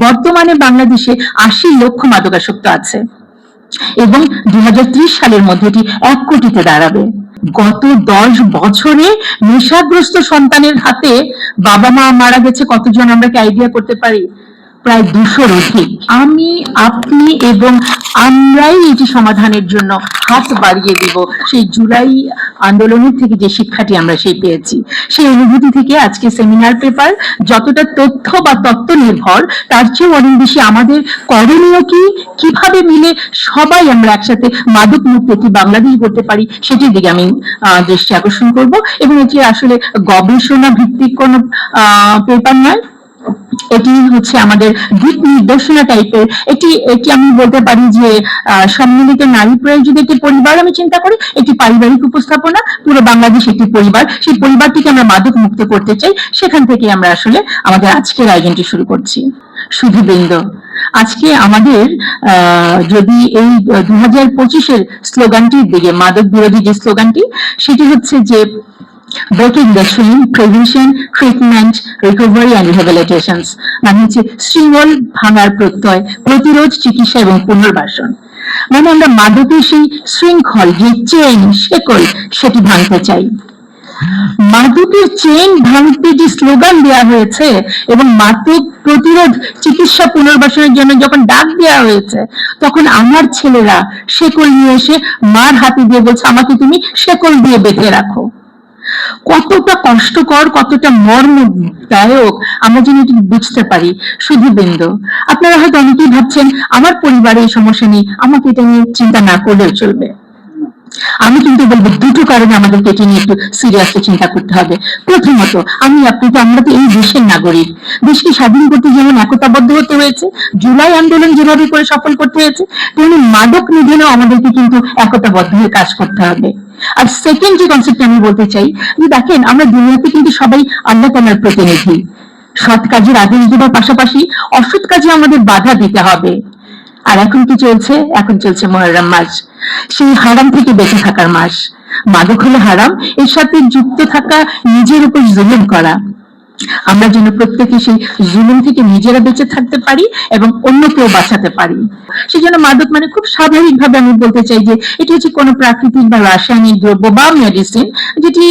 বর্তমানে বাংলাদেশে আশি লক্ষ মাদকাসক্ত আছে এবং দু হাজার ত্রিশ সালের মধ্যে এটি এক কোটিতে দাঁড়াবে। গত দশ বছরে নেশাগ্রস্ত সন্তানের হাতে বাবা মা মারা গেছে, কতজন আমরা কি আইডিয়া করতে পারি? প্রায় দুশোর অধিক। আমি, আপনি এবং আমরাই এটি সমাধানের জন্য হাত বাড়িয়ে দিব, সেই জুলাই আন্দোলনের থেকে যে শিক্ষাটি আমরা সেই পেয়েছি। সেই অনুভূতি থেকে আজকে সেমিনার পেপার যতটা তথ্য বা তত্ত্ব নির্ভর, তার চেয়ে অনেক বেশি আমাদের করণীয় কি? কীভাবে মিলে সবাই আমরা একসাথে মাদক মুক্ত একটি বাংলাদেশ করতে পারি, সেটির দিকে আমি দৃষ্টি আকর্ষণ করব। এবং এটি আসলে গবেষণা ভিত্তিক কোনো পেপার নয় এটি হচ্ছে আমাদের দিক নির্দেশনা টাইপের এটি এটি আমি বলতে পারি যে সম্মিলিত নারী প্রয়োজিত একটি পরিবার, আমি চিন্তা করি, একটি পারিবারিক উপস্থাপনা, পুরো বাংলাদেশ একটি পরিবার। সেই পরিবারটিকে আমরা মাদক মুক্ত করতে চাই। সেখান থেকে আমরা আসলে আমাদের আজকের আয়োজনটি শুরু করছি। শুধু বৃন্দ আজকে আমাদের যদি এই দু হাজার পঁচিশের স্লোগানটির দিকে, মাদক বিরোধী যে স্লোগানটি, সেটি হচ্ছে যে breaking the chain, prevention, treatment, recovery and rehabilitations মানে হচ্ছে শৃঙ্খল ভাঙার প্রত্যয় প্রতিরোধ চিকিৎসা এবং পুনর্বাসন। মানে আমরা মাদকের সেই শৃঙ্খল যে চেন শেকল সেটি ভাঙতে চাই। মাদকের চেন ভাঙতে যে স্লোগান দেওয়া হয়েছে এবং মাদক প্রতিরোধ চিকিৎসা পুনর্বাসনের জন্য যখন ডাক দেওয়া হয়েছে তখন আমার ছেলেরা শেকল নিয়ে এসে মার হাতে দিয়ে বলছে আমাকে তুমি শেকল দিয়ে বেঁধে রাখো। কতটা কষ্টকর, কতটা মর্মদায়ক আমরা যেন এটি বুঝতে পারি। শুধু বৃন্দ, আপনারা হয়তো অনেকেই ভাবছেন, আমার পরিবারে এই সমস্যা নেই, আমাকে এটা নিয়ে চিন্তা না করলেও চলবে। আমি কিন্তু বলব, দুটো কারণে আমাদেরকে এটি নিয়ে একটু সিরিয়াসলি চিন্তা করতে হবে। প্রথমত, আমি আপনি তো, আমরা তো এই দেশের নাগরিক। দেশকে স্বাধীন করতে যেমন একতাবদ্ধ হতে হয়েছে, জুলাই আন্দোলন যেভাবে করে সফল করতে হয়েছে, তেমনি মাদক নিধনেও আমাদেরকে কিন্তু একতাবদ্ধ হয়ে কাজ করতে হবে। আর সেকেন্ড যে কনসেপ্ট আমি বলতে চাই, যে দেখেন, আমরা দুনিয়াতে কিন্তু সবাই আল্লাহ তালার প্রতিনিধি। সৎ কাজের আদেশ দেওয়ার পাশাপাশি অসৎ কাজে আমাদের বাধা দিতে হবে। আর এখন কি চলছে? এখন চলছে মহরম মাস। সেই হারাম থেকে বেঁচে থাকার মাস। মাদক হলে হারাম, এর সাথে যুক্ত থাকা, নিজের উপর জুলুম করা। আমরা যেন প্রত্যেকে সেই জুলুম থেকে নিজেরা বেঁচে থাকতে পারি এবং অন্যকেও বাঁচাতে পারি। সেই জন্য মাদক মানে খুব স্বাভাবিক ভাবে আমি বলতে চাই যে, এটি হচ্ছে কোনো প্রাকৃতিক বা রাসায়নিক দ্রব্য বা মেডিসিন যেটি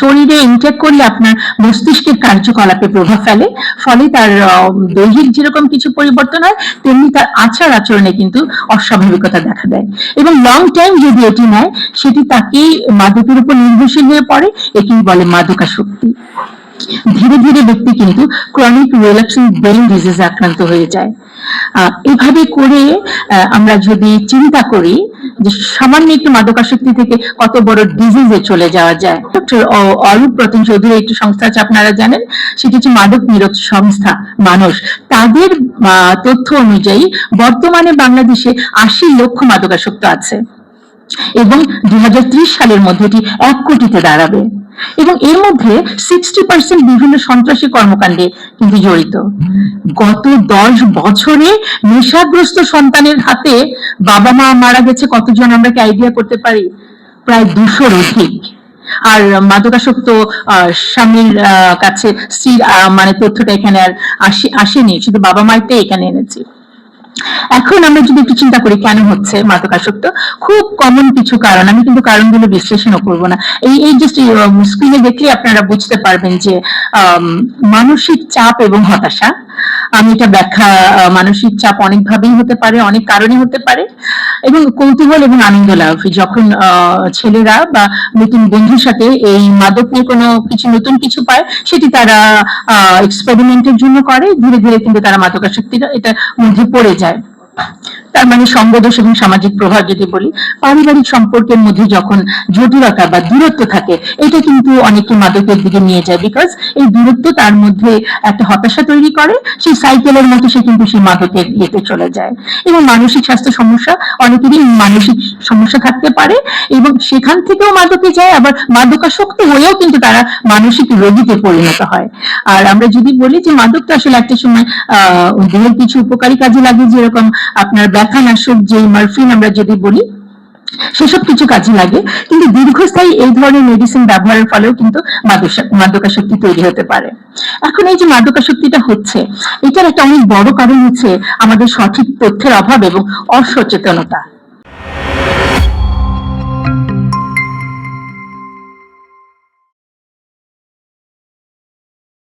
শরীরে ইনটেক করলে আপনার মস্তিষ্কের কার্যকলাপে প্রভাব ফেলে। ফলে তার দৈহিক যেরকম কিছু পরিবর্তন হয়, তেমনি তার আচার আচরণে কিন্তু অস্বাভাবিকতা দেখা দেয়। এবং লং টাইম যদি এটি নেয়, সেটি তাকেই মাদকের উপর নির্ভরশীল হয়ে পড়ে, একেই বলে মাদকাসক্তি। ধীরে ধীরে ব্যক্তি কিন্তু ক্রনিক রিল্যাক্সিং ব্রেন ডিজিজ আক্রান্ত হয়ে যায়। এভাবে করে আমরা যদি চিন্তা করি যে সামান্য একটু মাদকাসক্তি থেকে কত বড় ডিজিজে চলে যাওয়া যায়। ডক্টর অরূপ প্রতিম চৌধুরী একটি সংস্থা আছে, আপনারা জানেন? সেটি হচ্ছে মাদক নিরোধ সংস্থা মানুষ তাদের তথ্য অনুযায়ী বর্তমানে বাংলাদেশে আশি লক্ষ মাদকাসক্ত আছে এবং দুই হাজার ত্রিশ সালের মধ্যে এটি এক কোটিতে দাঁড়াবে। এবং এর মধ্যে সিক্সটি পার্সেন্ট বিভিন্ন সন্ত্রাসী কর্মকাণ্ডে কিন্তু জড়িত। গত দশ বছরে নেশাগ্রস্ত সন্তানের হাতে বাবা মা মারা গেছে, কতজন আমরা কি আইডিয়া করতে পারি? প্রায় দুশোর অধিক। আর মাদকাসক্ত স্বামীর কাছে স্ত্রীর মানে তথ্যটা এখানে আর আসে- আসেনি, শুধু বাবা মায়েরটাই এখানে এনেছি। এখন আমরা যদি একটু চিন্তা করি কেন হচ্ছে মাদকাসক্ত খুব কমন কিছু কারণ আমি কিন্তু কারণগুলো বিশ্লেষণও করব না। এই এই জাস্ট স্ক্রিনে দেখলে আপনারা বুঝতে পারবেন যে আম, মানসিক চাপ এবং হতাশা। আমি এটা ব্যাখ্যা মানসিক চাপ অনেকভাবেই হতে পারে অনেক কারণে হতে পারে। এবং কৌতূহল এবং আনন্দ লাভ। যখন ছেলেরা বা নতুন বন্ধুর সাথে এই মাদক নিয়ে কোনো কিছু, নতুন কিছু পায়, সেটি তারা এক্সপেরিমেন্টের জন্য করে। ধীরে ধীরে কিন্তু তারা মাদকাসক্তিটা এটার মধ্যে পড়ে যায়। তার মানে সঙ্গদোষ এবং সামাজিক প্রভাব যদি বলি, পারিবারিক সম্পর্কের মধ্যে যখন জটিলতা বা দূরত্ব থাকে, এটা কিন্তু অনেকে মাদকের দিকে নিয়ে যায় বিকজ এই দূরত্ব তার মধ্যে একটা হতাশা তৈরি করে, সেই সাইকেলের মতো সে কিন্তু সেই মাদকের ইয়েতে চলে যায়। এবং মানসিক স্বাস্থ্য সমস্যা অনেকেরই মানসিক সমস্যা থাকতে পারে এবং সেখান থেকেও মাদকে যায়, আবার মাদকাসক্ত হয়েও কিন্তু তারা মানসিক রোগীতে পরিণত হয়। আর আমরা যদি বলি যে মাদক তো আসলে একটা সময়, আহ, দেহের কিছু উপকারী কাজে লাগে, যেরকম আপনার ব্যথা নাশক যে মারফিন আমরা যদি বলি, সেসব কিছু কাজে লাগে। কিন্তু দীর্ঘস্থায়ী এই ধরনের মেডিসিন ব্যবহারের ফলেও কিন্তু মাদক- মাদকাসক্তি তৈরি হতে পারে। এখন এই যে মাদকাসক্তিটা হচ্ছে, এটার একটা অনেক বড় কারণ হচ্ছে আমাদের সঠিক তথ্যের অভাব এবং অসচেতনতা।